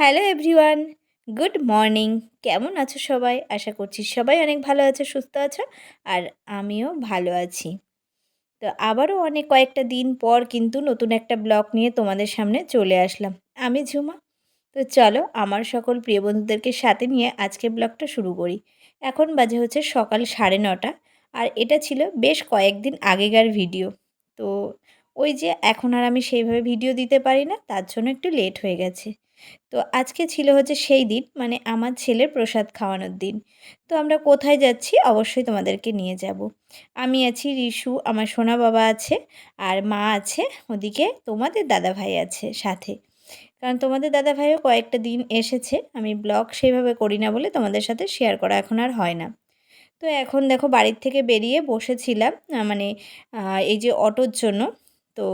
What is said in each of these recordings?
Hello everyone, good morning. কেমন আছো সবাই? আশা করছি সবাই অনেক ভালো আছো, সুস্থ আছো, আর আমিও ভালো আছি। তো আবারও অনেক কয়েকটা দিন পর কিন্তু নতুন একটা ব্লগ নিয়ে তোমাদের সামনে চলে আসলাম। আমি ঝুমা। তো চলো আমার সকল প্রিয় বন্ধুদেরকে সাথে নিয়ে আজকে ব্লগটা শুরু করি। এখন বাজে হচ্ছে সকাল সাড়ে নটা, আর এটা ছিল বেশ কয়েকদিন আগেকার ভিডিও। তো ওই যে এখন আর আমি সেইভাবে ভিডিও দিতে পারি না, তার জন্য একটু লেট হয়ে গেছে। তো আজকে ছিল হচ্ছে সেই দিন মানে আমার ছেলের প্রসাদ খাওয়ানোর দিন। তো আমরা কোথায় যাচ্ছি অবশ্যই তোমাদেরকে নিয়ে যাব। আমি আছি রিশু, আমার সোনা বাবা আছে, আর মা আছে, ওদিকে তোমাদের দাদা ভাই আছে সাথে। কারণ তোমাদের দাদা ভাইও কয়েকটা দিন এসেছে, আমি ব্লগ সেভাবে করি না বলে তোমাদের সাথে শেয়ার করা এখন আর হয় না। তো এখন দেখো বাড়ির থেকে বেরিয়ে বসেছিলাম মানে এই যে অটোর জন্য। তো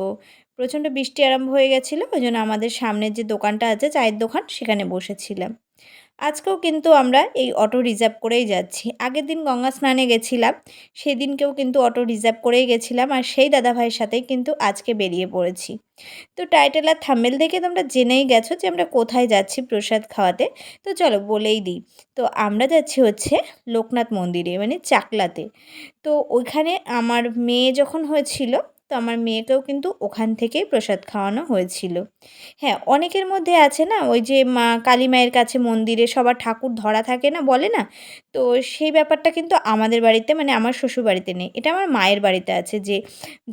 প্রচণ্ড বৃষ্টি আরম্ভ হয়ে গেছিল, ওই জন্য আমাদের সামনের যে দোকানটা আছে, চায়ের দোকান, সেখানে বসেছিলাম। আজকেও কিন্তু আমরা এই অটো রিজার্ভ করেই যাচ্ছি। আগের দিন গঙ্গা স্নানে গেছিলাম, সেদিনকেও কিন্তু অটো রিজার্ভ করেই গেছিলাম, আর সেই দাদাভাইয়ের সাথেই কিন্তু আজকে বেরিয়ে পড়েছি। তো টাইটেল আর থাম্বেল দেখে তোমরা জেনেই গেছো যে আমরা কোথায় যাচ্ছি প্রসাদ খাওয়াতে। তো চলো বলেই দিই। তো আমরা যাচ্ছি হচ্ছে লোকনাথ মন্দিরে মানে চাকলাতে। তো ওইখানে আমার মেয়ে যখন হয়েছিল তো আমার মেয়েকেও কিন্তু ওখান থেকেই প্রসাদ খাওয়ানো হয়েছিল। হ্যাঁ অনেকের মধ্যে আছে না, ওই যে মা কালী মায়ের কাছে মন্দিরে সবার ঠাকুর ধরা থাকে না বলে না? তো সেই ব্যাপারটা কিন্তু আমাদের বাড়িতে মানে আমার শ্বশুর বাড়িতে নেই, এটা আমার মায়ের বাড়িতে আছে যে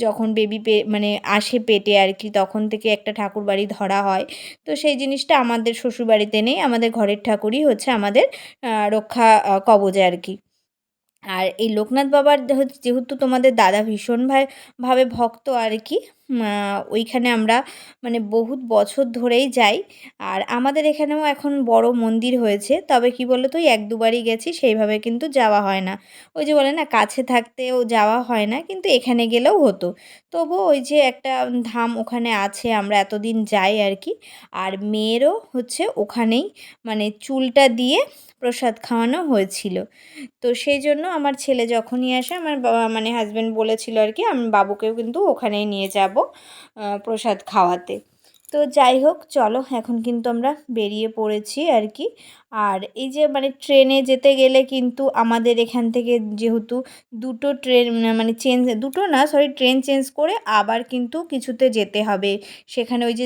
যখন বেবি পে মানে আসে পেটে আর কি, তখন থেকে একটা ঠাকুর বাড়ি ধরা হয়। তো সেই জিনিসটা আমাদের শ্বশুর বাড়িতে নেই, আমাদের ঘরের ঠাকুরই হচ্ছে আমাদের রক্ষা কবজে আর কি। আর এই লোকনাথ বাবার যেহেতু তোমাদের দাদা ভীষণ ভাবে ভক্ত আর কি ওইখানে আমরা মানে বহুত বছর ধরেই যাই। আর আমাদের এখানেও এখন বড় মন্দির হয়েছে। তবে কি বলো তো এক দুবারই গেছি, সেইভাবে কিন্তু যাওয়া হয় না। ওই যে বলে না, কাছে থাকতেও যাওয়া হয় না, কিন্তু এখানে গেলেও হতো। তবু ওই যে একটা ধাম ওখানে আছে, আমরা এতদিন যাই আর কি। আর মেয়েরও হচ্ছে ওখানেই মানে চুলটা দিয়ে প্রসাদ খাওয়ানো হয়েছিল। তো সেই জন্য আমার ছেলে যখনই আসে, আমার মানে হাজব্যান্ড বলেছিল আর কি, আমি বাবুকেও কিন্তু ওখানেই নিয়ে যাব। প্রসাদ খাওয়াতে। তো যাই হোক, চলো, এখন কিন্তু আমরা বেরিয়ে পড়েছি আর কি। আর এই যে মানে ট্রেনে যেতে গেলে কিন্তু আমাদের এখান থেকে যেহেতু দুটো ট্রেন মানে চেঞ্জ, দুটো না সরি ট্রেন চেঞ্জ করে আবার কিন্তু কিছুতে যেতে হবে। সেখানে ওই যে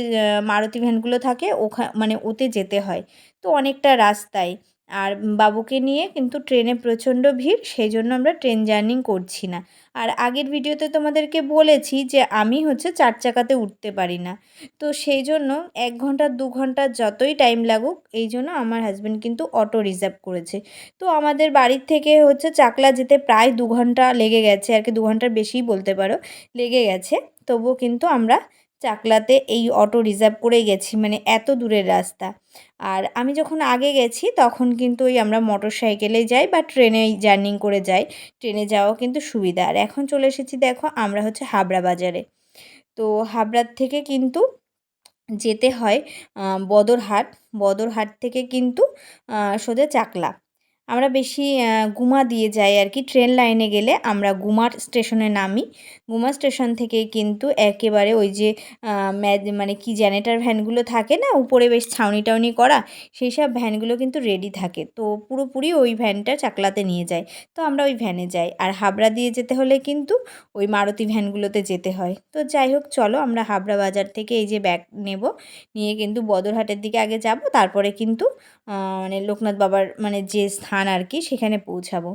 মারুতি ভ্যানগুলো থাকে, ওখা মানে ওতে যেতে হয়। তো অনেকটা রাস্তায়। আর বাবুকে নিয়ে কিন্তু ট্রেনে প্রচণ্ড ভিড় সেই জন্য আমরা ট্রেন জার্নি করছি না। আর আগের ভিডিওতে তোমাদেরকে বলেছি যে আমি হচ্ছে চার চাকাতে উঠতে পারি না। তো সেই জন্য এক ঘণ্টা, দু ঘণ্টা যতই টাইম লাগুক এই জন্য আমার হাজব্যান্ড কিন্তু অটো রিজার্ভ করেছে। তো আমাদের বাড়ির থেকে হচ্ছে চাকলা যেতে প্রায় দু ঘণ্টা লেগে গেছে, আর কি দু ঘণ্টার বেশিই বলতে পারো, লেগে গেছে। তবুও কিন্তু আমরা চাকলাতে এই অটো রিজার্ভ করেই গেছি মানে এত দূরের রাস্তা। আর আমি যখন আগে গেছি, তখন কিন্তু ওই আমরা মোটর সাইকেলে যাই বা ট্রেনে জার্নি করে যাই। ট্রেনে যাওয়া কিন্তু সুবিধা। আর এখন চলে এসেছি দেখো, আমরা হচ্ছে হাবড়া বাজারে। তো হাবড়ার থেকে কিন্তু যেতে হয় বদরহাট। বদরহাট থেকে কিন্তু সোজা চাকলা। আমরা বেশি গুমা দিয়ে যাই আর কি। ট্রেন লাইনে গেলে আমরা গুমার স্টেশনে নামি। গুমা স্টেশন থেকে কিন্তু একেবারে ওই যে মানে কি জেনেটার ভ্যানগুলো থাকে না, উপরে বেশ ছাউনি টাউনি করা, সেই সব ভ্যানগুলো কিন্তু রেডি থাকে। তো পুরোপুরি ওই ভ্যানটা চাকলাতে নিয়ে যায়। তো আমরা ওই ভ্যানে যাই। আর হাবড়া দিয়ে যেতে হলে কিন্তু ওই মারুতি ভ্যানগুলোতে যেতে হয়। তো যাই হোক, চলো আমরা হাবড়া বাজার থেকে এই যে ব্যাগ নেব। নিয়ে কিন্তু বদরহাটের দিকে আগে যাব। তারপরে কিন্তু মানে লোকনাথ বাবার মানে যে স্থান আর কি সেখানে পৌঁছাবো।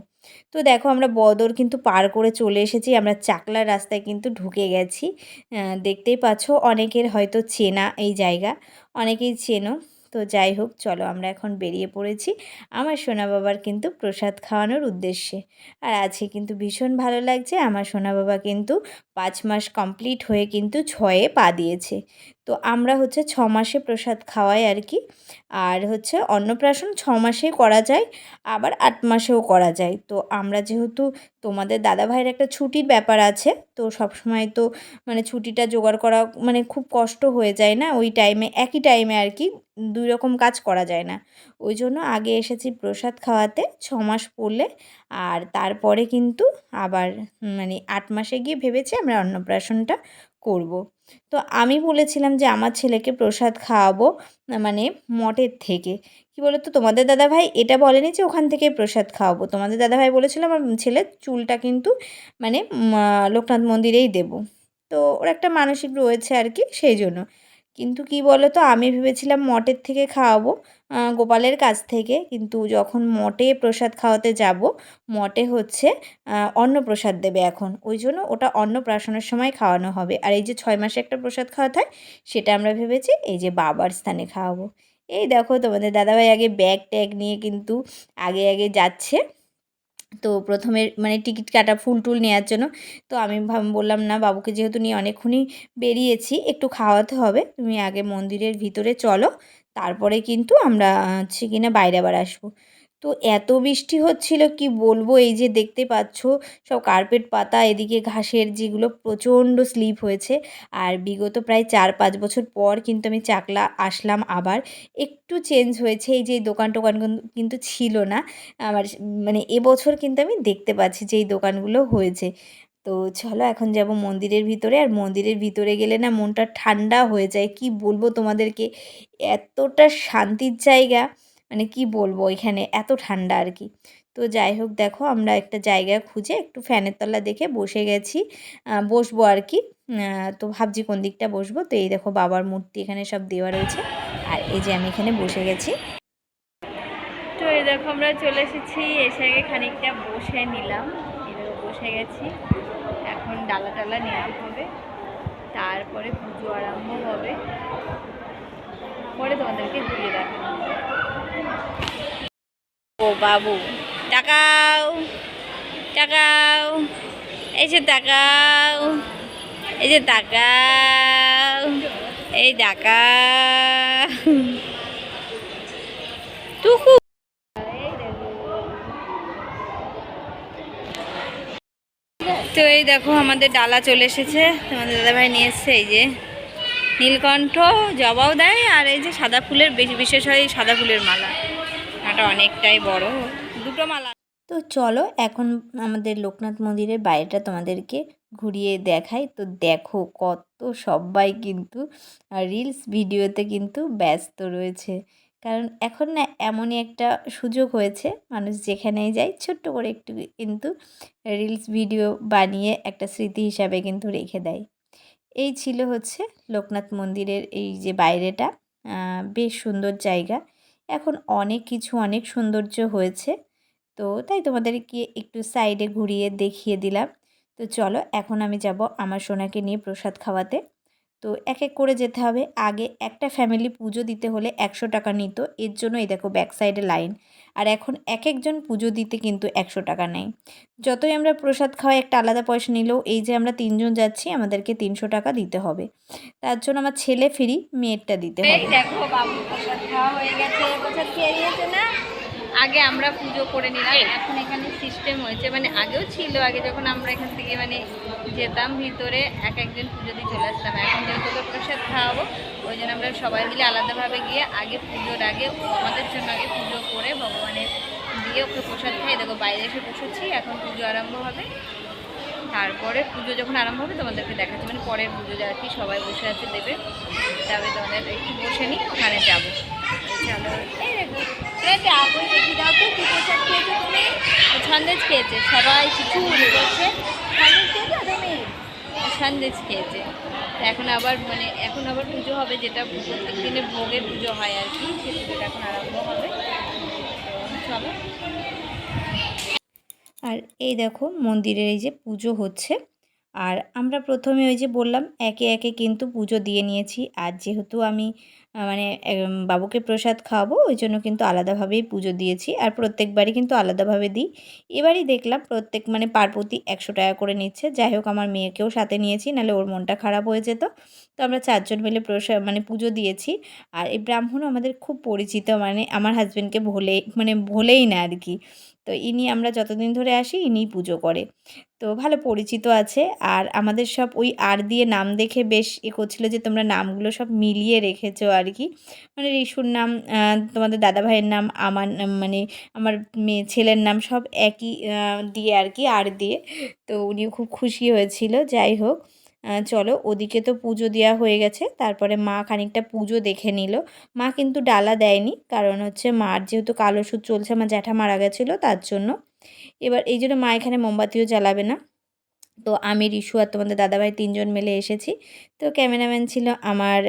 তো দেখো আমরা বদর কিন্তু পার করে চলে এসেছি, আমরা চাকলার রাস্তায় কিন্তু ঢুকে গেছি। দেখতেই পাচ্ছ অনেকের হয়তো চেনা এই জায়গা, অনেকেই চেনো। তো যাই হোক, চলো আমরা এখন বেরিয়ে পড়েছি আমার সোনা বাবার কিন্তু প্রসাদ খাওয়ানোর উদ্দেশ্যে। আর আছে কিন্তু ভীষণ ভালো লাগছে, আমার সোনা বাবা কিন্তু পাঁচ মাস কমপ্লিট হয়ে কিন্তু ছয়ে পা দিয়েছে। তো আমরা হচ্ছে ছ মাসে প্রসাদ খাওয়াই আর কি। আর হচ্ছে অন্নপ্রাশন ছ মাসে করা যায়, আবার আট মাসেও করা যায়। তো আমরা যেহেতু তোমাদের দাদা ভাইয়ের একটা ছুটির ব্যাপার আছে, তো সব সময় তো মানে ছুটিটা জোগাড় করা মানে খুব কষ্ট হয়ে যায় না, ওই টাইমে, একই টাইমে আর কি দুই রকম কাজ করা যায় না। ওই জন্য আগে এসেছি প্রসাদ খাওয়াতে ছ মাস পড়লে, আর তারপরে কিন্তু আবার মানে আট মাসে গিয়ে ভেবেছি আমরা অন্নপ্রাশনটা করব। তো আমি বলেছিলাম যে আমার ছেলেকে প্রসাদ খাওয়াবো মানে মঠের থেকে। কি বলো তো তোমাদের দাদাভাই এটা বলেনি যে ওখান থেকে প্রসাদ খাওয়াবো। তোমাদের দাদাভাই বলেছিল আমার ছেলের চুলটা কিন্তু মানে লোকনাথ মন্দিরেই দেব। তো ওর একটা মানসিক রয়েছে আর কি, সেই জন্য। কিন্তু কি বলো তো আমি ভেবেছিলাম মঠের থেকে খাওয়াবো গোপালের কাছ থেকে। কিন্তু যখন মঠে প্রসাদ খাওয়াতে যাব, মঠে হচ্ছে অন্নপ্রসাদ দেবে এখন। ওই জন্য ওটা অন্নপ্রাশনের সময় খাওয়ানো হবে। আর এই যে ছয় মাসে একটা প্রসাদ খাওয়াতে হয়, সেটা আমরা ভেবেছি এই যে বাবার স্থানে খাওয়াবো। এই দেখো তোমাদের দাদাভাই আগে ব্যাগ ট্যাগ নিয়ে কিন্তু আগে আগে যাচ্ছে। তো প্রথমে মানে টিকিট কাটা ফুল টুল নেওয়ার জন্য। তো আমি বললাম, না, বাবুকে যেহেতু নিয়ে অনেকক্ষণই বেরিয়েছি, একটু খাওয়াতে হবে। তুমি আগে মন্দিরের ভিতরে চলো, তারপরে কিন্তু আমরা হচ্ছে কিনা বাইরে আবার আসব। তো এত বৃষ্টি হচ্ছিল, কি বলব? এই যে দেখতে পাচ্ছ, সব কার্পেট পাতা, এদিকে ঘাসের যেগুলো প্রচণ্ড স্লিপ হয়েছে। আর বিগত প্রায় চার পাঁচ বছর পর কিন্তু আমি চাকলা আসলাম আবার। একটু চেঞ্জ হয়েছে, এই যে দোকান টোকান কিন্তু ছিল না। আমার মানে এবছর কিন্তু আমি দেখতে পাচ্ছি যে এই দোকানগুলো হয়েছে। তো চলো এখন যাব মন্দিরের ভিতরে, আর মন্দিরের ভিতরে গেলে না মনটা ঠান্ডা হয়ে যায়। কি বলব তোমাদেরকে? এতটা শান্তির জায়গা। মানে কি বলব, এখানে এত ঠান্ডা আর কি। তো যাই হোক দেখো, আমরা একটা জায়গা খুঁজে একটু ফ্যানের তলা দেখে বসে গেছি বসবো আর কি। তো ভাবছি কোন দিকটা বসবো। তো এই দেখো বাবার মূর্তি এখানে সব দেওয়া রয়েছে। আর এই যে আমি এখানে বসে গেছি। তো এই দেখো আমরা চলে এসেছি, এসে আগে খানিকটা বসে নিলাম। এভাবে বসে গেছি। এখন ডালা টালা নেওয়া হবে। তারপরে পুজো আরম্ভ হবে। পরে তোমাদেরকে ঘুরিয়ে দেখানো ও বাবু, টাকাও টাকাও, এই যে টাকাও, এই যে টাকাও, এই টাকা টুকু। তো এই দেখো আমাদের ডালা চলে এসেছে, তোমাদের দাদাভাই নিয়ে এসছে, এই যে নীলকণ্ঠ জবাও দেয়, আর এই যে সাদা ফুলের, বেশি বিশেষ হয় সাদা ফুলের মালা। এটা অনেকটাই বড়। দুটো মালা। তো চলো, এখন আমাদের লোকনাথ মন্দিরের বাইরেটা তোমাদেরকে ঘুরিয়ে দেখাই। তো দেখো কত সবাই কিন্তু রিলস ভিডিওতে কিন্তু ব্যস্ত রয়েছে। কারণ এখন না এমনই একটা সুযোগ হয়েছে, মানুষ যেখানেই যায় ছোট্ট করে একটু কিন্তু রিলস ভিডিও বানিয়ে একটা স্মৃতি হিসাবে কিন্তু রেখে দেয়। এই ছিল হচ্ছে লোকনাথ মন্দিরের এই যে বাইরেটা বেশ সুন্দর জায়গা। এখন অনেক কিছু অনেক সৌন্দর্য হয়েছে। তো তাই তোমাদেরকে একটু সাইডে ঘুরিয়ে দেখিয়ে দিলাম। তো চলো এখন আমি যাব আমার সোনাকে নিয়ে প্রসাদ খাওয়াতে। তো এক এক করে যেতে হবে। আগে একটা ফ্যামিলি পুজো দিতে হলে একশো টাকা নিত। এর জন্য এই দেখো ব্যাক সাইডে লাইন আর এখন এক একজন পুজো দিতে কিন্তু একশো টাকা নেয়। যতই আমরা প্রসাদ খাওয়াই একটা আলাদা পয়সা নিলেও এই যে আমরা তিনজন যাচ্ছি, আমাদেরকে তিনশো টাকা দিতে হবে। তার জন্য আমার ছেলে ফ্রি মেয়েরটা দিতে হবে। দেখো বাবু প্রসাদ খাওয়া হয়ে গেছে প্রসাদ খেয়ে গিয়েছে না? আগে আমরা পুজো করে নিলাম এখন এখানে সিস্টেম হয়েছে। মানে আগেও ছিল আগে যখন আমরা এখান থেকে মানে যেতাম ভিতরে এক একজন পুজো দিয়ে চলে আসতাম। এখন যেহেতু প্রসাদ খাওয়াবো ওই জন্য আমরা সবাই মিলে আলাদাভাবে গিয়ে আগে পুজোর আগে আমাদের জন্য আগে পুজো করে ভগবানের দিয়ে ওকে প্রসাদ খাই দেখো বাইরে এসে বসেছি এখন পুজো আরম্ভ হবে। তারপরে পুজো যখন আরম্ভ হবে তোমাদেরকে দেখাচ্ছি। মানে পরের পুজো যা কি সবাই বসে আছে দেবে তবে তোমাদের একটু বসে নিই ওখানে যাব। তুমি? সন্দেশ খেয়েছে, সবাই কিছু করছে। সন্দেশ খেয়েছো এখন আবার মানে এখন আবার পুজো হবে যেটা প্রত্যেক দিনে ভোগের পুজো হয় আর কি সে এখন আরম্ভ হবে। চলো। আর এই দেখো, মন্দিরের এই যে পুজো হচ্ছে। আর আমরা প্রথমে ওই যে বললাম, একে একে কিন্তু পুজো দিয়ে নিয়েছি। আর যেহেতু আমি মানে বাবুকে প্রসাদ খাওয়াবো, ওই জন্য কিন্তু আলাদাভাবেই পুজো দিয়েছি। আর প্রত্যেকবারই কিন্তু আলাদাভাবে দিই। এবারই দেখলাম প্রত্যেক মানে পারপতি একশো টাকা করে নিচ্ছে। যাই হোক, আমার মেয়েকেও সাথে নিয়েছি, নাহলে ওর মনটা খারাপ হয়ে যেত। তো আমরা চারজন মিলে প্রসাদ মানে পুজো দিয়েছি। আর এই ব্রাহ্মণও আমাদের খুব পরিচিত মানে আমার হাজব্যান্ডকে ভোলে মানে ভোলেই না আর কি। তো ইনি আমরা যতদিন ধরে আসি, ইনিই পুজো করে। তো ভালো পরিচিত আছে। আর আমাদের সব ওই আর দিয়ে নাম দেখে বেশ এ করছিল যে, তোমরা নামগুলো সব মিলিয়ে রেখেছো আর কি। মানে রিশুর নাম তোমাদের দাদা ভাইয়ের নাম, আমার মানে আমার মেয়ে ছেলের নাম সব একই দিয়ে আর কি, আর দিয়ে। তো উনিও খুব খুশি হয়েছিল, যাই হোক। চলো ওদিকে তো পুজো দেওয়া হয়ে গেছে। তারপরে মা খানিকটা পুজো দেখে নিল। মা কিন্তু ডালা দেয়নি, কারণ হচ্ছে মার যেহেতু কালো সুদ চলছে, আমার জ্যাঠা মারা গেছিল তার জন্য। এবার এই জন্য মা এখানে মোমবাতিও জ্বালাবে না। তো আমি, রিশু আর তোমাদের দাদাভাই তিনজন মিলে এসেছি। তো ক্যামেরাম্যান ছিল আমার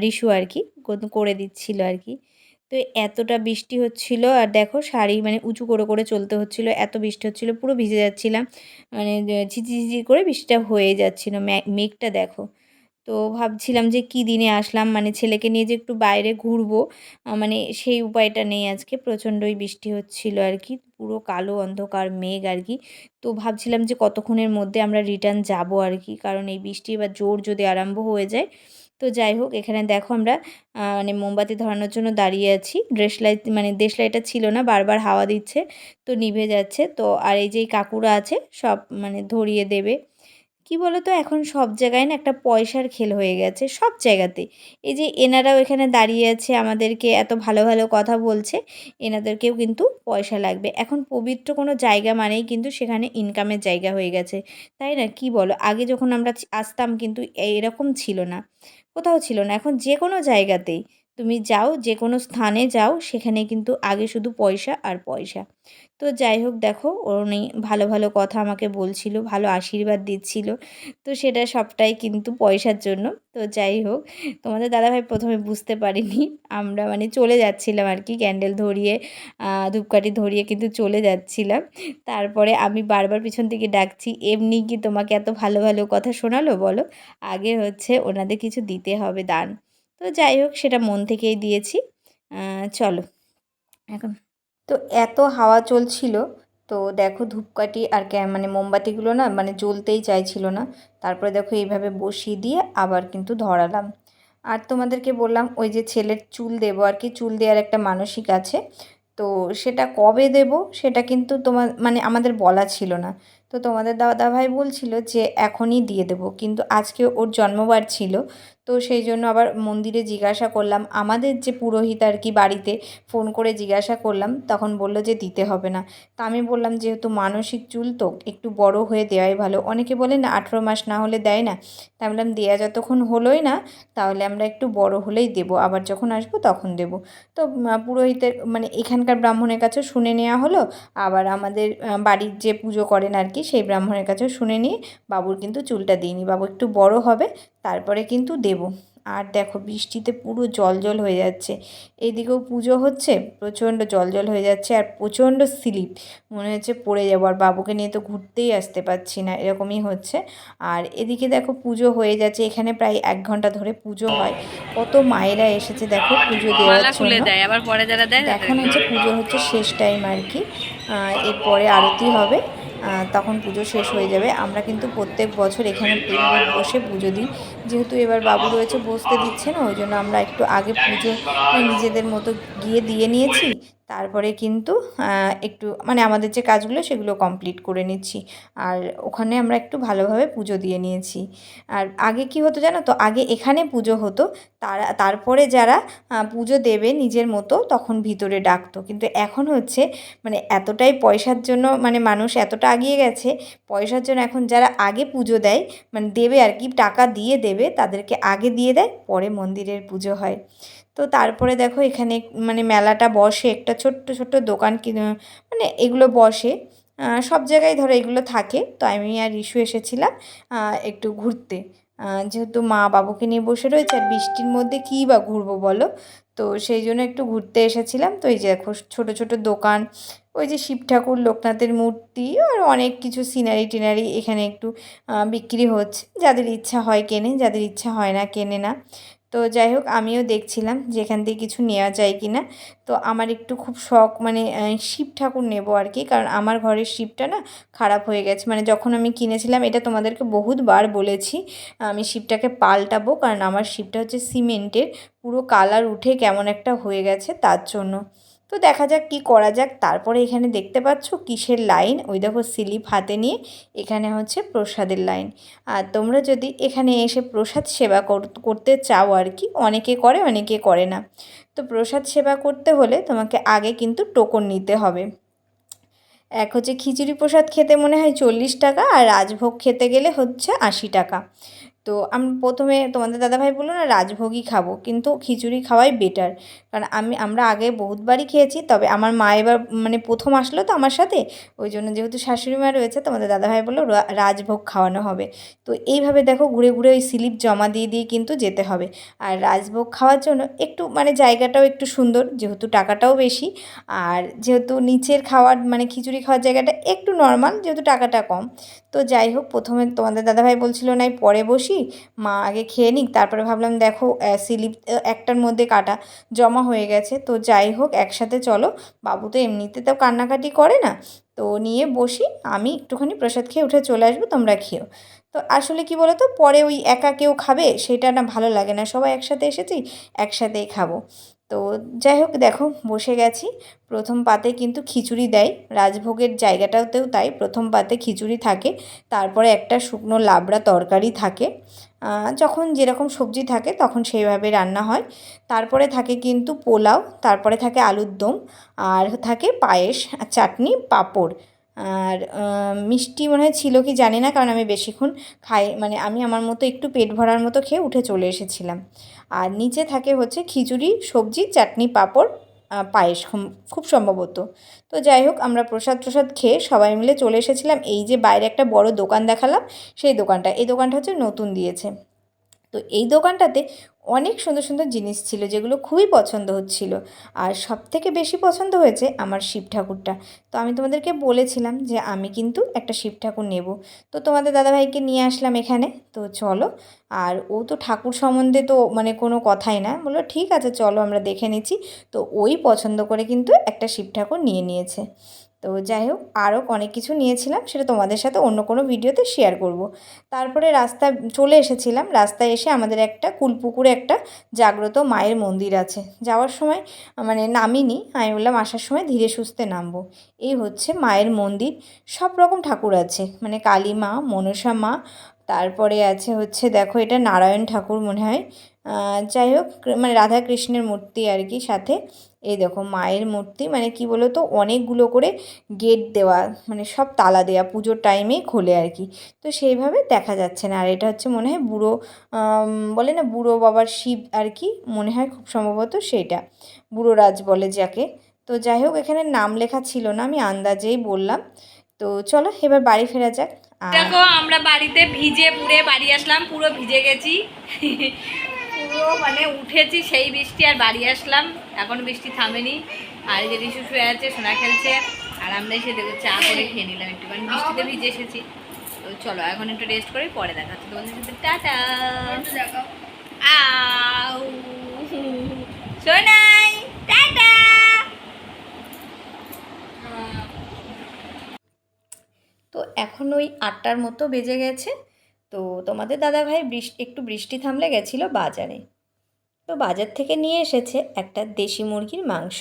রিশু আর কো- করে দিচ্ছিল আর কি। তো এতটা বৃষ্টি হচ্ছিল আর দেখো শাড়ি মানে উঁচু করে করে চলতে হচ্ছিল, এত বৃষ্টি হচ্ছিল, পুরো ভিজে যাচ্ছিলাম। মানে ঝিঝি ঝিঝি করে বৃষ্টিটা হয়ে যাচ্ছিল মেঘটা দেখো। তো ভাবছিলাম যে কী দিনে আসলাম মানে ছেলেকে নিয়ে যে একটু বাইরে ঘুরবো মানে সেই উপায়টা নেই আজকে, প্রচণ্ডই বৃষ্টি হচ্ছিল আর কি, পুরো কালো অন্ধকার মেঘ আর কি। তো ভাবছিলাম যে কতক্ষণের মধ্যে আমরা রিটার্ন যাব আর কি, কারণ এই বৃষ্টি বা জোর যদি আরম্ভ হয়ে যায় তো যাই হোক, এখানে দেখো আমরা মানে মোমবাতি ধরানোর জন্য দাঁড়িয়ে আছি। ড্রেস লাইট মানে দেশ লাইটটা ছিল না, বারবার হাওয়া দিচ্ছে, তো নিভে যাচ্ছে। তো আর এই যে কাকুরা আছে, সব মানে ধরিয়ে দেবে। কি বলো তো এখন সব জায়গায় না একটা পয়সার খেল হয়ে গেছে, সব জায়গাতে। এই যে এনারাও এখানে দাঁড়িয়ে আছে, আমাদেরকে এত ভালো ভালো কথা বলছে, এনাদেরকেও কিন্তু পয়সা লাগবে। এখন পবিত্র কোনো জায়গা মানেই কিন্তু সেখানে ইনকামের জায়গা হয়ে গেছে। তাই না? কি বলো? আগে যখন আমরা আসতাম কিন্তু এরকম ছিল না। কোথাও ছিল না এখন যে কোনো জায়গাতেই। তুমি যাও যে কোনো স্থানে যাও, সেখানে কিন্তু আগে শুধু পয়সা আর পয়সা। তো যাই হোক, দেখো, উনি ভালো ভালো কথা আমাকে বলছিল, ভালো আশীর্বাদ দিচ্ছিল। তো সেটা সবটাই কিন্তু পয়সার জন্য। তো যাই হোক, তোমাদের দাদাভাই প্রথমে বুঝতে পারিনি। আমরা মানে চলে যাচ্ছিলাম আর কি, ক্যান্ডেল ধরিয়ে ধূপকাঠি ধরিয়ে কিন্তু চলে যাচ্ছিলাম। তারপরে আমি বারবার পিছন থেকে ডাকছি, এমনি কি তোমাকে এত ভালো ভালো কথা শোনালো বলো? আগে হচ্ছে ওনাদের কিছু দিতে হবে দান। তো যাই হোক, সেটা মন থেকেই দিয়েছি। চলো। এখন তো এত হাওয়া চলছিল, তো দেখো ধূপকাঠি আর মানে মোমবাতিগুলো না মানে জ্বলতেই চাইছিল না। তারপরে দেখো এইভাবে বসিয়ে দিয়ে আবার কিন্তু ধরালাম। আর তোমাদেরকে বললাম, ওই যে ছেলের চুল দেবো, আর কি চুল দেওয়ার একটা মানসিক আছে। তো সেটা কবে দেব, সেটা কিন্তু তোমার মানে আমাদের বলা ছিল না। তো তোমাদের দাদা ভাই বলছিল যে এখনই দিয়ে দেবো, কিন্তু আজকে ওর জন্মবার ছিল। তো সেই জন্য আবার মন্দিরে জিজ্ঞাসা করলাম। আমাদের যে পুরোহিত আর কি বাড়িতে ফোন করে জিজ্ঞাসা করলাম, তখন বলল যে দিতে হবে না। তা আমি বললাম, যেহেতু মানসিক চুল তো, একটু বড় হয়ে দেওয়াই ভালো। অনেকে বলে না আঠেরো মাস না হলে দেয় না। তা বললাম, দেয়া যতক্ষণ হলোই না, তাহলে আমরা একটু বড় হলেই দেবো। আবার যখন আসব তখন দেবো। তো পুরোহিতের মানে এখানকার ব্রাহ্মণের কাছেও শুনে নেওয়া হলো। আবার আমাদের বাড়ির যে পুজো করেন আর কি, সেই ব্রাহ্মণের কাছেও শুনে নিয়ে বাবুর কিন্তু চুলটা দিইনি। বাবু, একটু বড় হবে তারপরে কিন্তু দেবো। আর দেখো বৃষ্টিতে পুরো জল জল হয়ে যাচ্ছে। এদিকেও পুজো হচ্ছে প্রচণ্ড জল জল হয়ে যাচ্ছে আর প্রচণ্ড স্লিপ। মনে হচ্ছে পড়ে যাব আর বাবুকে নিয়ে তো ঘুরতেই আসতে পারছি না এরকমই হচ্ছে। আর এদিকে দেখো পুজো হয়ে যাচ্ছে এখানে প্রায় এক ঘণ্টা ধরে পুজো হয়। কত মায়েরা এসেছে দেখো পুজো দেওয়ার জন্য। দেয় আবার পরে যারা দেয় এখন হচ্ছে পুজো হচ্ছে শেষ টাইম আর কি। এরপরে আরতি হবে। তখন পুজো শেষ হয়ে যাবে। আমরা কিন্তু প্রত্যেক বছর এখানে বসে পুজো দিই। যেহেতু এবার বাবু রয়েছে, বসতে দিচ্ছে না, ওই জন্য আমরা একটু আগে পুজো নিজেদের মতো গিয়ে দিয়ে নিয়েছি। তারপরে কিন্তু একটু মানে আমাদের যে কাজগুলো সেগুলো কমপ্লিট করে নিচ্ছি। আর ওখানে আমরা একটু ভালোভাবে পুজো দিয়ে নিয়েছি। আর আগে কি হতো জানো তো? আগে এখানে পুজো হতো, তারা, তারপরে যারা পুজো দেবে নিজের মতো তখন ভিতরে ডাকতো। কিন্তু এখন হচ্ছে মানে এতটাই পয়সার জন্য মানে মানুষ এতটা আগিয়ে গেছে, পয়সার জন্য এখন যারা আগে পুজো দেয় মানে দেবে আর কি, টাকা দিয়ে দেবে, তাদেরকে আগে দিয়ে দেয়, পরে মন্দিরের পুজো হয়। তো তারপরে দেখো এখানে মানে মেলাটা বসে, একটা ছোট্ট ছোট্ট দোকান কিনে মানে এগুলো বসে। সব জায়গায় ধরো এগুলো থাকে, তো আমি আর ইস্যু এসেছিলাম একটু ঘুরতে। যেহেতু মা বাবুকে নিয়ে বসে রয়েছে, আর বৃষ্টির মধ্যে কী বা ঘুরবো বলো? তো সেই জন্য একটু ঘুরতে এসেছিলাম। তো এই যে দেখো ছোটো ছোটো দোকান, ওই যে শিব ঠাকুর, লোকনাথের মূর্তি, আর অনেক কিছু সিনারি টিনারি এখানে একটু বিক্রি হচ্ছে। যাদের ইচ্ছা হয় কেনে, যাদের ইচ্ছা হয় না কেনে না। তো যাই হোক, আমিও দেখছিলাম যে এখান থেকে কিছু নেওয়া যায় কি না তো আমার একটু খুব শখ মানে শিব ঠাকুর নেব আর কি, কারণ আমার ঘরের শিবটা না খারাপ হয়ে গেছে। মানে যখন আমি কিনেছিলাম, এটা তোমাদেরকে বহুতবার বলেছি, আমি শিবটাকে পাল্টাবো, কারণ আমার শিবটা হচ্ছে সিমেন্টের, পুরো কালার উঠে কেমন একটা হয়ে গেছে তার জন্য। তো দেখা যাক কি করা যাক। তারপরে এখানে দেখতে পাচ্ছ কিসের লাইন? ওই দেখো স্লিপ হাতে নিয়ে এখানে হচ্ছে প্রসাদের লাইন। আর তোমরা যদি এখানে এসে প্রসাদ সেবা কর- করতে চাও আর কি, অনেকে করে অনেকে করে না। তো প্রসাদ সেবা করতে হলে তোমাকে আগে কিন্তু টোকন নিতে হবে। এক হচ্ছে খিচুড়ি প্রসাদ খেতে মনে হয় চল্লিশ টাকা আর রাজভোগ খেতে গেলে হচ্ছে আশি টাকা। তো আমি, প্রথমে তোমাদের দাদাভাই বলল, না, রাজভোগই খাব। কিন্তু খিচুড়ি খাওয়াই বেটার কারণ আমি, আমরা আগে বহুতবারই খেয়েছি, তবে আমার মা এবার মানে প্রথম আসলো তো আমার সাথে, ওই জন্য যেহেতু শাশুড়ি মা রয়েছে, তোমাদের দাদাভাই বলল রাজভোগ খাওয়ানো হবে। তো এইভাবে দেখো, ঘুরে ঘুরে ওই স্লিপ জমা দিয়ে দিয়ে কিন্তু যেতে হবে। আর রাজভোগ খাওয়ার জন্য একটু মানে জায়গাটাও একটু সুন্দর, যেহেতু টাকাটাও বেশি, আর যেহেতু নিচের খাওয়ার মানে খিচুড়ি খাওয়ার জায়গাটা একটু নর্মাল যেহেতু টাকাটা কম। তো যাই হোক, প্রথমে তোমাদের দাদাভাই বলছিল নাই পরে বসি। মা আগে খেয়ে নিক, তারপরে ভাবলাম দেখো স্লিপ একটার মধ্যে কাটা জমা হয়ে গেছে। তো যাই হোক, একসাথে চলো। বাবু তো এমনিতে তো কান্নাকাটি করে না। তো নিয়ে বসি, আমি একটুখানি প্রসাদ খেয়ে উঠে চলে আসব, তোমরা খেও তো আসলে কি বলো তো পরে ওই একা কেউ খাবে, সেটা না ভালো লাগে না। সবাই একসাথে এসেছি, একসাথেই খাব। তো যাই হোক, দেখো, বসে গেছি। প্রথম পাতে কিন্তু খিচুড়ি দেয়। রাজভোগের জায়গাটাতেও তাই প্রথম পাতে খিচুড়ি থাকে। তারপরে একটা শুকনো লাবড়া তরকারি থাকে। যখন যেরকম সবজি থাকে, তখন সেইভাবে রান্না হয়। তারপরে থাকে কিন্তু পোলাও, তারপরে থাকে আলুর দম, আর থাকে পায়েস চাটনি, পাঁপড়। আর মিষ্টি মনে হয় ছিল কি জানি না, কারণ আমি বেশিক্ষণ খাই মানে আমি আমার মতো একটু পেট ভরার মতো খেয়ে উঠে চলে এসেছিলাম। আর নিচে থাকে হচ্ছে খিচুড়ি, সবজি, চাটনি, পাঁপড় পায়েস, খুব- সম্ভবত। তো যাই হোক, আমরা প্রসাদ প্রসাদ খেয়ে সবাই মিলে চলে এসেছিলাম। এই যে বাইরে একটা বড় দোকান দেখালাম, সেই দোকানটা, এই দোকানটা হচ্ছে নতুন দিয়েছে। তো এই দোকানটাতে অনেক সুন্দর সুন্দর জিনিস ছিল যেগুলো খুবই পছন্দ হচ্ছিল। আর সব থেকে বেশি পছন্দ হয়েছে আমার শিব ঠাকুরটা। তো আমি তোমাদেরকে বলেছিলাম যে আমি কিন্তু একটা শিব ঠাকুর নেব। তো তোমাদের দাদাভাইকে নিয়ে আসলাম এখানে। তো চলো, আর ও তো ঠাকুর সম্বন্ধে তো মানে কোনো কথাই না। বলল, ঠিক আছে, চলো আমরা দেখে নিচ্ছি। তো ওই পছন্দ করে কিন্তু একটা শিব ঠাকুর নিয়ে নিয়েছে। তো যাই হোক আরও অনেক কিছু নিয়েছিলাম, সেটা তোমাদের সাথে অন্য কোনো ভিডিওতে শেয়ার করব। তারপরে রাস্তায় চলে এসেছিলাম, রাস্তায় এসে আমাদের একটা কুলপুকুরে একটা জাগ্রত মায়ের মন্দির আছে যাওয়ার সময় মানে নামিনি, আমি বললাম আসার সময় ধীরে সুস্থে নামবো এই হচ্ছে মায়ের মন্দির, সব রকম ঠাকুর আছে মানে কালী মা, মনসা মা, তারপরে আছে হচ্ছে দেখো এটা নারায়ণ ঠাকুর মনে হয় যাই হোক মানে রাধা কৃষ্ণের মূর্তি আর কি সাথে। এই দেখো মায়ের মূর্তি মানে কি বলো তো অনেকগুলো করে গেট দেওয়া মানে সব তালা দেওয়া, পুজোর টাইমেই খোলে আর কি। তো সেইভাবে দেখা যাচ্ছে না। আর এটা হচ্ছে মনে হয় বুড়ো বলে না বুড়ো বাবার শিব আর কি, মনে হয় খুব সম্ভবত সেইটা বুড়ো রাজ বলে যাকে। তো যাই হোক, এখানে নাম লেখা ছিল না, আমি আন্দাজেই বললাম। তো চলো, এবার বাড়ি ফেরা যাক। দেখো, আমরা বাড়িতে ভিজে পুড়ে বাড়ি আসলাম, পুরো ভিজে গেছি। মানে উঠেছি সেই বৃষ্টি আর বাড়ি আসলাম। এখন বৃষ্টি থামেনি। আর যে রিসু শুয়ে আছে সোনা খেলছে আর আমরা এসে দেখো চা করে খেয়ে নিলাম একটুখানি। বৃষ্টিতে ভিজে এসেছি। তো চলো এখন একটু রেস্ট করে পরে দেখাচ্ছি তোমাদের সাথে। টাটা! আউ! সোনাই টাটা! তো এখন ওই আটটার মতো বেজে গেছে। তো তোমাদের দাদাভাই বৃষ্টি একটু বৃষ্টি থামলে গেছিল বাজারে। তো বাজার থেকে নিয়ে এসেছে একটা দেশি মুরগির মাংস।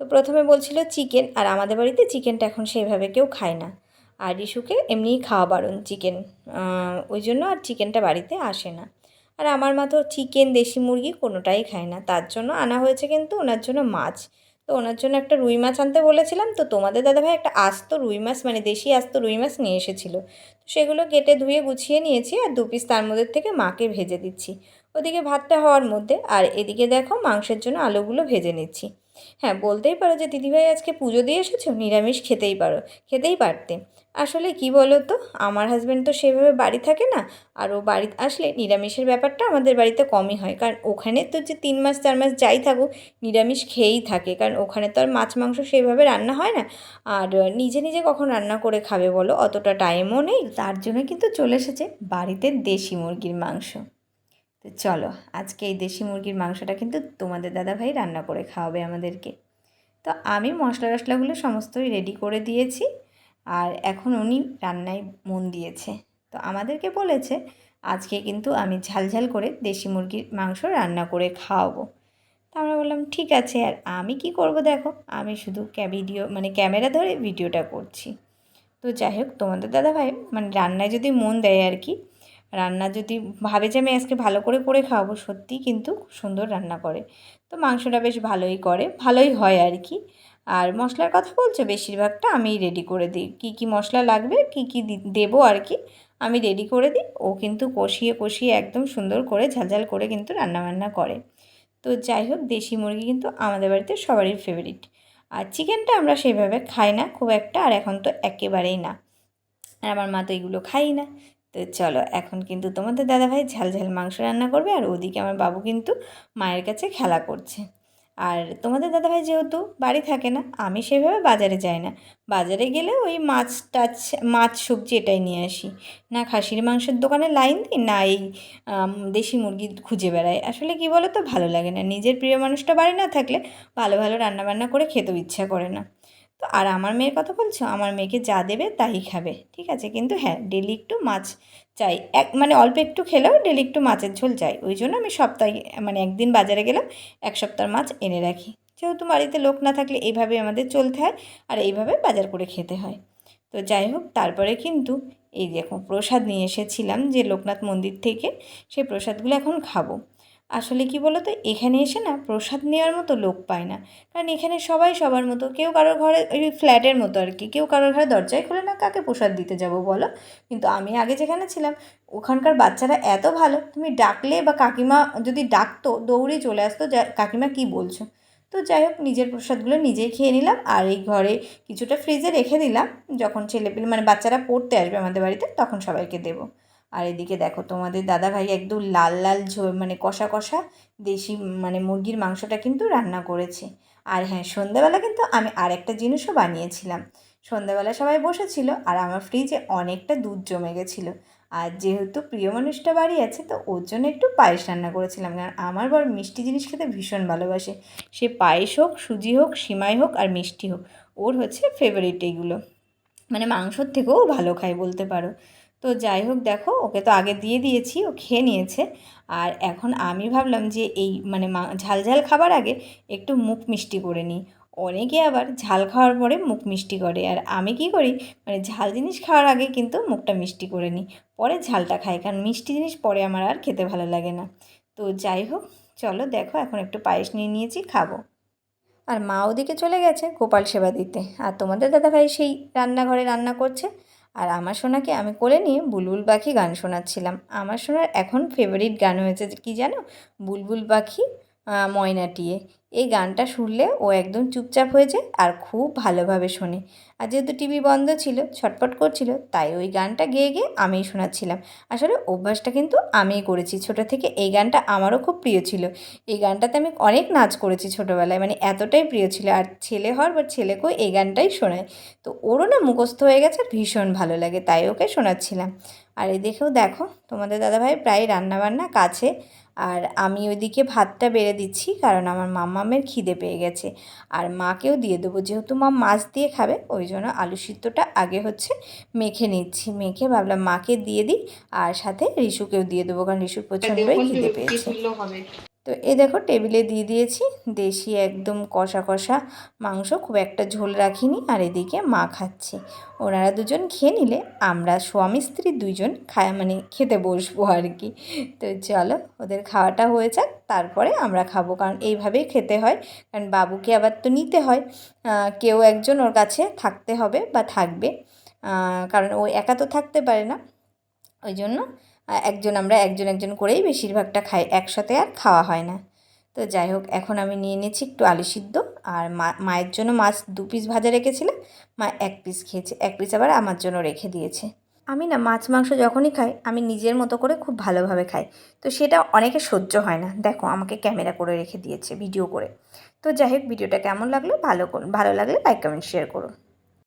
তো প্রথমে বলছিল চিকেন, আর আমাদের বাড়িতে চিকেনটা এখন সেইভাবে কেউ খায় না। আর রিশুকে এমনিই খাওয়া বারণ চিকেন ওই জন্য আর চিকেনটা বাড়িতে আসে না। আর আমার মা তো চিকেন দেশি মুরগি কোনোটাই খায় না। তার জন্য আনা হয়েছে কিন্তু ওনার জন্য মাছ। তো ওনার জন্য একটা রুই মাছ আনতে বলেছিলাম। তো তোমাদের দাদাভাই একটা আস্ত রুই মাছ মানে দেশি আস্ত রুই মাছ নিয়ে এসেছিল। তো সেগুলো কেটে ধুয়ে গুছিয়ে নিয়েছি আর দু পিস তার মধ্যে থেকে মাকে ভেজে দিচ্ছি। ওদিকে ভাতটা হওয়ার মধ্যে, আর এদিকে দেখো মাংসের জন্য আলুগুলো ভেজে নিচ্ছি। হ্যাঁ বলতেই পারো যে দিদিভাই আজকে পুজো দিয়ে এসেছ, নিরামিষ খেতেই পারো, খেতেই পারতে। আসলে কি বলো তো আমার হাজব্যান্ড তো সেভাবে বাড়ি থাকে না, আর ও বাড়ি আসলে নিরামিষের ব্যাপারটা আমাদের বাড়িতে কমই হয়। কারণ ওখানে তো যে তিন মাস, চার মাস যাই থাকুক, নিরামিষ খেয়েই থাকে। কারণ ওখানে তো আর মাছ, মাংস সেইভাবে রান্না হয় না। আর নিজে নিজে কখন রান্না করে খাবে বলো? অতটা টাইমও নেই। তার জন্য কিন্তু চলে এসেছে বাড়িতে দেশি মুরগির মাংস। তো চলো, আজকে এই দেশি মুরগির মাংসটা কিন্তু তোমাদের দাদাভাই রান্না করে খাওয়াবে আমাদেরকে। তো আমি মশলা টশলাগুলো সমস্তই রেডি করে দিয়েছি আর এখন উনি রান্নায় মন দিয়েছে। তো আমাদেরকে বলেছে, আজকে কিন্তু আমি ঝালঝাল করে দেশি মুরগির মাংস রান্না করে খাওয়াবো। তা আমরা বললাম, ঠিক আছে, আর আমি কি করব দেখো, আমি শুধু ভিডিও মানে ক্যামেরা ধরে ভিডিওটা করছি। তো যাই হোক, তোমাদের দাদাভাই মানে রান্নায় যদি মন দেয় আর কি রান্না যদি ভাবে যে আমি আজকে ভালো করে করে খাওয়াবো সত্যিই কিন্তু সুন্দর রান্না করে। তো মাংসটা বেশ ভালোই করে, ভালোই হয় আর কি। আর মশলার কথা বলছো, বেশিরভাগটা আমিই রেডি করে দিই। কী কী মশলা লাগবে, কী কী দেবো আর কি, আমি রেডি করে দিই। ও কিন্তু কষিয়ে কষিয়ে একদম সুন্দর করে ঝালঝাল করে কিন্তু রান্নাবান্না করে। তো যাই হোক, দেশি মুরগি কিন্তু আমাদের বাড়িতে সবারই ফেভারিট আর চিকেনটা আমরা সেইভাবে খাই না, খুব একটা, আর এখন তো একেবারেই না। আর আমার মা তো এগুলো খাই না। তো চলো, এখন কিন্তু তোমাদের দাদাভাই ঝাল ঝাল মাংস রান্না করবে আর ওদিকে আমার বাবু কিন্তু মায়ের কাছে খেলা করছে। আর তোমাদের দাদাভাই যেহেতু বাড়ি থাকে না, আমি সেভাবে বাজারে যাই না। বাজারে গেলে ওই মাছ টাছ, মাছ সবজি এটাই নিয়ে আসি। না খাসির মাংসের দোকানে লাইন দিই, না এই দেশি মুরগি খুঁজে বেড়াই। আসলে কি বলো তো, ভালো লাগে না। নিজের প্রিয় মানুষটা বাড়ি না থাকলে ভালো ভালো রান্নাবান্না করে খেতেও ইচ্ছা করে না। তো আর আমার মেয়ের কথা বলছো? আমার মেয়েকে যা দেবে তাই খাবে, ঠিক আছে? কিন্তু হ্যাঁ ডেলি একটু মাছ চাই। এক মানে অল্প একটু খেলেও ডেলি একটু মাছের ঝোল চাই। ওই জন্য আমি সপ্তাহে মানে একদিন বাজারে গেলাম, এক সপ্তাহ মাছ এনে রাখি। যেহেতু বাড়িতে লোক না থাকলে এইভাবে আমাদের চলতে হয় আর এইভাবে বাজার করে খেতে হয়। তো যাই হোক, তারপরে কিন্তু এই দেখো, প্রসাদ নিয়ে এসেছিলাম যে লোকনাথ মন্দির থেকে। সেই প্রসাদগুলো এখন খাব। আসলে কি বলো তো এখানে এসে না প্রসাদ নেওয়ার মতো লোক পায় না। কারণ এখানে সবাই সবার মতো। কেউ কারোর ঘরে ওই ফ্ল্যাটের মতো আর কি। কেউ কারোর ঘরে দরজায় খোলে না, কাকে প্রসাদ দিতে যাব বলো? কিন্তু আমি আগে যেখানে ছিলাম, ওখানকার বাচ্চারা এত ভালো, তুমি ডাকলে বা কাকিমা যদি ডাকতো, দৌড়ে চলে আসতো, যা কাকিমা কী বলছো? তো যাই হোক, নিজের প্রসাদগুলো নিজেই খেয়ে নিলাম আর এই ঘরে কিছুটা ফ্রিজে রেখে দিলাম। যখন ছেলেপিলে মানে বাচ্চারা পড়তে আসবে আমাদের বাড়িতে, তখন সবাইকে দেবো। আর এদিকে দেখো তোমাদের দাদাভাই একদম লাল লাল ঝো মানে কষা কষা দেশি মানে মুরগির মাংসটা কিন্তু রান্না করেছে। আর হ্যাঁ সন্ধ্যাবেলা কিন্তু আমি আরেকটা জিনিসও বানিয়েছিলাম। সন্ধ্যাবেলা সবাই বসেছিল আর আমার ফ্রিজে অনেকটা দুধ জমে গেছিল। আর যেহেতু প্রিয় মানুষটা বাড়ি আছে, তো ওর জন্য একটু পায়েস রান্না করেছিলাম। কারণ আমার বর মিষ্টি জিনিস খেতে ভীষণ ভালোবাসে। সে পায়েস হোক, সুজি হোক, সিমাই হোক আর মিষ্টি হোক, ওর হচ্ছে ফেভারিট এইগুলো মানে মাংসর থেকেও ভালো খায় বলতে পারো। তো যাই হোক দেখো, ওকে তো আগে দিয়ে দিয়েছি, ও খেয়ে নিয়েছে। আর এখন আমি ভাবলাম যে এই মানে ঝাল ঝাল খাবার আগে একটু মুখ মিষ্টি করে নিই। অনেকে আবার ঝাল খাওয়ার পরে মুখ মিষ্টি করে। আর আমি কি করি মানে ঝাল জিনিস খাওয়ার আগে কিন্তু মুখটা মিষ্টি করে নিই। পরে ঝালটা খাই, কারণ মিষ্টি জিনিস পরে আমার আর খেতে ভালো লাগে না। তো যাই হোক, চলো দেখো, এখন একটু পায়েস নিয়ে নিয়েছি, খাব। আর মা ওদিকে চলে গেছে গোপাল সেবা দিতে। আর তোমাদের দাদাভাই সেই রান্নাঘরে রান্না করছে। আর আমার সোনাকে আমি কোলে নিয়ে বুলবুল পাখি গান শোনাচ্ছিলাম। আমার সোনার এখন ফেভারিট গান হয়েছে কি জানো? বুলবুল পাখি ময়নাটিয়ে এই গানটা শুনলে ও একদম চুপচাপ হয়ে যায় আর খুব ভালোভাবে শোনে। আর যেহেতু টিভি বন্ধ ছিল ছটপট করছিল, তাই ওই গানটা গেয়ে গিয়ে আমিই শোনাচ্ছিলাম। আসলে অভ্যাসটা কিন্তু আমিই করেছি। ছোটো থেকে এই গানটা আমারও খুব প্রিয় ছিল। এই গানটাতে আমি অনেক নাচ করেছি ছোটোবেলায় মানে এতটাই প্রিয় ছিল। আর ছেলে হওয়ার বা ছেলেকেও এই গানটাই শোনায়। তো ওরও না মুখস্থ হয়ে গেছে, ভীষণ ভালো লাগে, তাই ওকে শোনাচ্ছিলাম। আর এই দেখেও দেখো, তোমাদের দাদাভাই প্রায় রান্নাবান্না কাছে। আর আমি ওইদিকে ভাতটা বেড়ে দিচ্ছি কারণ আমার মাম্মামের খিদে পেয়ে গেছে। আর মাকেও দিয়ে দেবো যেহেতু মা মাছ দিয়ে খাবে ওই জন্য আলু সিদ্ধটা আগে হচ্ছে মেখে নিচ্ছি। মেখে ভাবলাম মাকে দিয়ে দিই আর সাথে রিশুকেও দিয়ে দেবো কারণ রিশুর প্রচণ্ডই খিদে পেয়েছে। তো এই দেখো টেবিলে দিয়ে দিয়েছি। দেশি একদম কষা কষা মাংস, খুব একটা ঝোল রাখিনি আর এদিকে মা খাচ্ছে। ওনারা দুজন খেয়ে নিলে আমরা স্বামী স্ত্রী দুইজন খায় মানে খেতে বসবো আর কি। তো চলো ওদের খাওয়াটা হয়ে যাক, তারপরে আমরা খাব। কারণ এইভাবেই খেতে হয়। কারণ বাবুকে আবার তো নিতে হয়। কেউ একজন ওর কাছে থাকতে হবে বা থাকবে। কারণ ও একা তো থাকতে পারে না। ওই জন্য একজন আমরা একজন একজন করেই বেশিরভাগটা খাই, একসাথে আর খাওয়া হয় না। তো যাই হোক, এখন আমি নিয়ে নিয়েছি একটু আলু সিদ্ধ। আর মা, মায়ের জন্য মাছ দু পিস ভাজা রেখেছিলাম, মা এক পিস খেয়েছে, এক পিস আবার আমার জন্য রেখে দিয়েছে। আমি না মাছ মাংস যখনই খাই, আমি নিজের মতো করে খুব ভালোভাবে খাই। তো সেটা অনেকে সহ্য হয় না। দেখো, আমাকে ক্যামেরা করে রেখে দিয়েছে, ভিডিও করে। তো যাই হোক, ভিডিওটা কেমন লাগল, ভালো করুন, ভালো লাগলে লাইক কমেন্ট শেয়ার করুন।